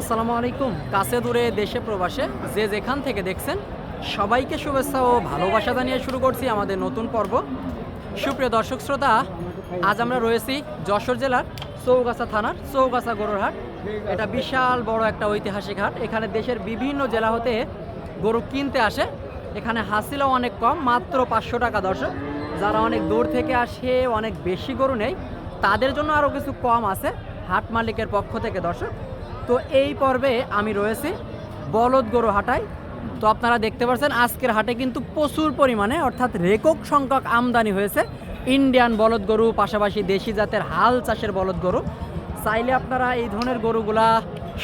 আসসালামু আলাইকুম কাছে দূরে দেশে প্রবাসে যে যেখান থেকে দেখছেন, সবাইকে শুভেচ্ছা ও ভালোবাসা জানিয়ে শুরু করছি আমাদের নতুন পর্ব। সুপ্রিয় দর্শক শ্রোতা, আজ আমরা রয়েছি যশোর জেলার চৌগাছা থানার চৌগাছা গরুর হাট এটা বিশাল বড় একটা ঐতিহাসিক হাট। এখানে দেশের বিভিন্ন জেলা হতে গরু কিনতে আসে। এখানে হাসিলাও অনেক কম, মাত্র পাঁচশো টাকা দর্শক। যারা অনেক দূর থেকে আসে, অনেক বেশি গরু নেই তাদের জন্য আরও কিছু কম আছে হাট মালিকের পক্ষ থেকে দর্শক। তো এই পর্বে আমি রয়েছি বলদ গরু হাটায়। তো আপনারা দেখতে পাচ্ছেন আজকের হাটে কিন্তু প্রচুর পরিমাণে, অর্থাৎ রেকক সংখ্যক আমদানি হয়েছে। ইন্ডিয়ান বলদ গরু, পাশাপাশি দেশি জাতের হাল চাষের বলদ গরু। চাইলে আপনারা এই ধরনের গরুগুলা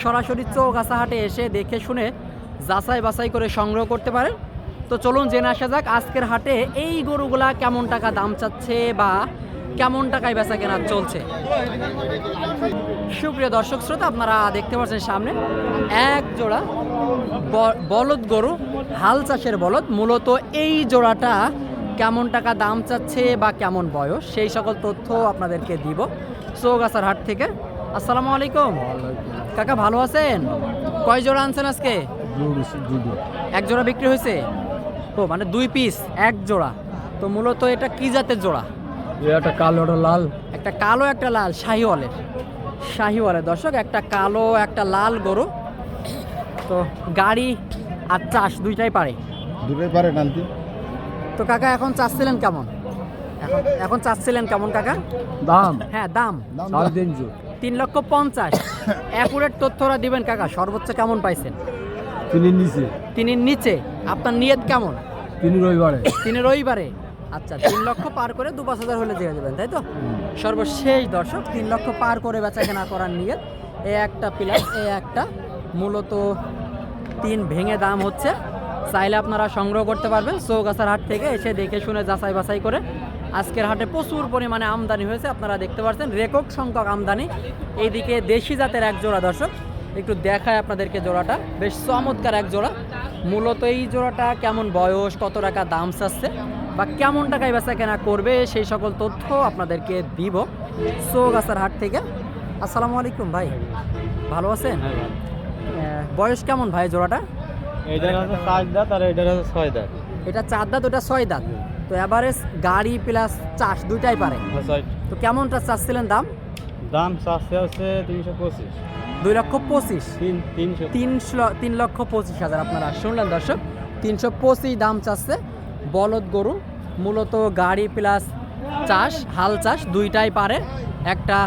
সরাসরি চৌগাছা হাটে এসে দেখে শুনে যাচাই বাছাই করে সংগ্রহ করতে পারেন। তো চলুন জেনে আসা যাক, আজকের হাটে এই গরুগুলা কেমন টাকা দাম চাচ্ছে বা কেমন টাকায় বেচা কেনা চলছে? সুপ্রিয় দর্শক শ্রোতা আপনারা দেখতে পাচ্ছেন সামনে এক জোড়া বলদ গরু হাল চাষের বলদ। মূলত এই জোড়াটা কেমন টাকা দাম চাচ্ছে বা কেমন বয়স সেই সকল তথ্য আপনাদেরকে দিব চৌগাছার হাট থেকে। আসসালামু আলাইকুম। কাকা ভালো আছেন? কয় জোড়া আনছেন আজকে? এক জোড়া বিক্রি হয়েছে? ও মানে দুই পিস এক জোড়া। তো মূলত এটা কি জাতের জোড়া? একটা কালো একটা লাল। একটা কালো একটা লাল শাহিওয়ালের। শাহিওয়ালের। দর্শক একটা কালো একটা লাল গরু। তো গাড়ি আর চাষ দুইটাই পারে। দুটোই পারে নানতি তো কাকা এখন চাচ্ছিলেন কেমন? এখন এখন চাচ্ছিলেন কেমন কাকা? দাম। হ্যাঁ দাম। সাড়ে তিনশো তিন লক্ষ পঞ্চাশ। অ্যাকুরেট তথ্যরা দিবেন কাকা সর্বোচ্চ কেমন পাইছেন? তিনি নিচে। তিনি নিচে। আপনার নিয়ত কেমন? তিনি রবিবারে। তিনি রবিবারে। আচ্ছা তিন লক্ষ পার করে দু পাঁচ হাজার হলে দিয়ে দেবেন, তাই তো? সর্বশেষ দর্শক, তিন লক্ষ পার করে বেচা কেনা করার নিয়ে এ একটা প্লাস এ একটা। মূলত তিন ভেঙে দাম হচ্ছে। চাইলে আপনারা সংগ্রহ করতে পারবেন। চৌগাছার হাট থেকে এসে দেখে শুনে যাচাই বাছাই করে। আজকের হাটে প্রচুর পরিমাণে আমদানি হয়েছে, আপনারা দেখতে পাচ্ছেন রেকর্ড সংখ্যক আমদানি। এইদিকে দেশি জাতের এক জোড়া দর্শক, একটু দেখায় আপনাদেরকে জোড়াটা। বেশ চমৎকার এক জোড়া। মূলত এই জোড়াটা কেমন বয়স, কত টাকা দাম চাচ্ছে? বা কেমন টাকায় বেচা কেনা করবে সেই সকল তথ্য আপনাদেরকে দিব চৌগাছার হাট থেকে। আসসালামু আলাইকুম ভাই ভালো আছেন? বয়স কেমন ভাই জোড়াটা? এইটার হচ্ছে পাঁচ দাঁত আর এইটার হচ্ছে ছয় দাঁত। এটা চার দাঁত ওটা ছয় দাঁত। তো এভারেজ গাড়ি প্লাস চাষ দুইটাই পারে। তো কেমনটা চাচ্ছিলেন দাম? দাম চাচ্ছে হচ্ছে তিনশো পঁচিশ। দুই লক্ষ পঁচিশ? তিনশো। তিনশো তিন লক্ষ পঁচিশ হাজার আপনারা। শুনলেন দর্শক তিনশো পঁচিশ দাম চাচ্ছে। বলদ গরু মূলত গাড়ি প্লাস চাষ হাল চাষ দুইটাই পারে। একটা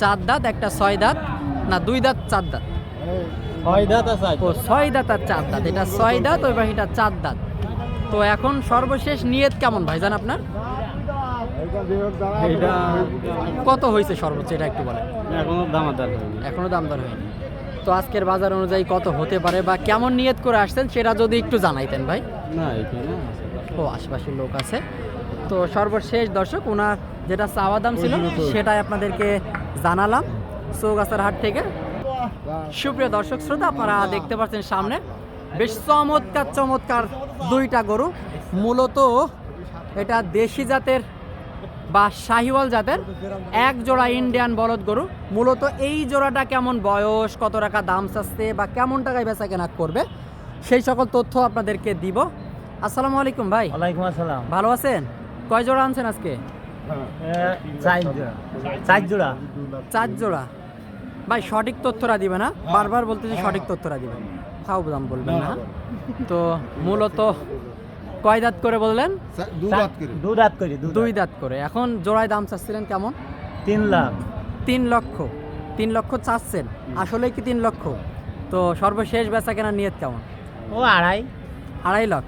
চার দাঁত একটা ছয় দাঁত। না দুই দাঁত চার দাঁত। ছয় দাঁত ও ছয় দাঁত আর চার দাঁত। এটা ছয় দাঁত ওই বাকিটা চার দাঁত। তো এখন সর্বশেষ নিয়ত কেমন ভাই ভাইজান আপনার? কত হয়েছে সর্বোচ্চ? এটা একটু বলেন। এখনও দামাদার হয়নি। এখনও দাম দর হয়নি। তো আজকের বাজার অনুযায়ী কত হতে পারে বা কেমন নিয়ত করে আসছেন সেটা যদি একটু জানাইতেন ভাই? না এখানে ও আশেপাশের লোক আছে। তো সর্বশেষ দর্শক ওনার যেটা চাওয়া দাম ছিল সেটাই আপনাদেরকে জানালাম চৌগাছার হাট থেকে। সুপ্রিয় দর্শক শ্রোতা আপনারা দেখতে পাচ্ছেন সামনে বেশ চমৎকার চমৎকার দুইটা গরু। মূলত এটা দেশি জাতের বা শাহিওয়াল জাতের এক জোড়া ইন্ডিয়ান বলদ গরু। মূলত এই জোড়াটা কেমন বয়স কত টাকা দাম চাচ্ছে বা কেমন টাকায় বেচা কেনা করবে সেই সকল তথ্য আপনাদেরকে দিব। আসসালামু আলাইকুম ভাই। ওয়ালাইকুম আসসালাম। ভালো আছেন? কয় জোড়া আনছেন আজকে? চার জোড়া। চার জোড়া। চার জোড়া। ভাই সঠিক তথ্যরা দিবে না? বারবার বলতেছি সঠিক তথ্যরা দিবে। দাম বলবেন না। তো মূলত কয় দাঁত করে বললেন? দু দাঁত করি। দুই দাঁত। করে। এখন জোড়ায় দাম চাচ্ছিলেন কেমন? তিন লাখ। তিন লক্ষ। তিন লক্ষ চাচ্ছেন। আসলে কি তিন লক্ষ? তো সর্বশেষ বেচা কেনার নিয়ত কেমন? ও আড়াই। আড়াই লাখ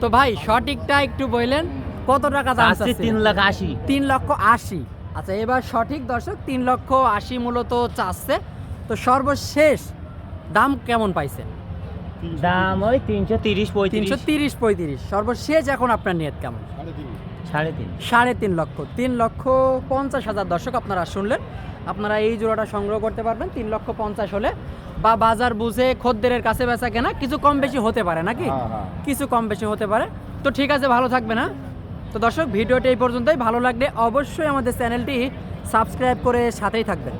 তো ভাই সঠিকটা একটু বললেন কত টাকা দাম চাচ্ছি তিন লাখ আশি। তিন লক্ষ আশি। আচ্ছা এবার সঠিক দর্শক তিন লক্ষ আশি মূলত চাচ্ছে। তো সর্বশেষ দাম কেমন পাইছেন? দাম ওই তিনশো তিরিশ তিনশো পঁয়ত্রিশ তিরিশ পঁয়ত্রিশ। সর্বশেষ এখন আপনার নিয়ত কেমন? সাড়ে তিন। সাড়ে তিন। লক্ষ। তিন লক্ষ পঞ্চাশ হাজার দর্শক আপনারা শুনলেন। আপনারা এই জোড়াটা সংগ্রহ করতে পারবেন। তিন লক্ষ পঞ্চাশ হলে বা বাজার বুঝে খদ্দেরের কাছে বেচা কেনা কিছু কম বেশি হতে পারে নাকি? হ্যাঁ, হ্যাঁ। কিছু কম বেশি হতে পারে। তো ঠিক আছে ভালো থাকবে না তো দর্শক ভিডিওটি এই পর্যন্তই। ভালো লাগলে অবশ্যই আমাদের চ্যানেলটি সাবস্ক্রাইব করে সাথেই থাকবেন।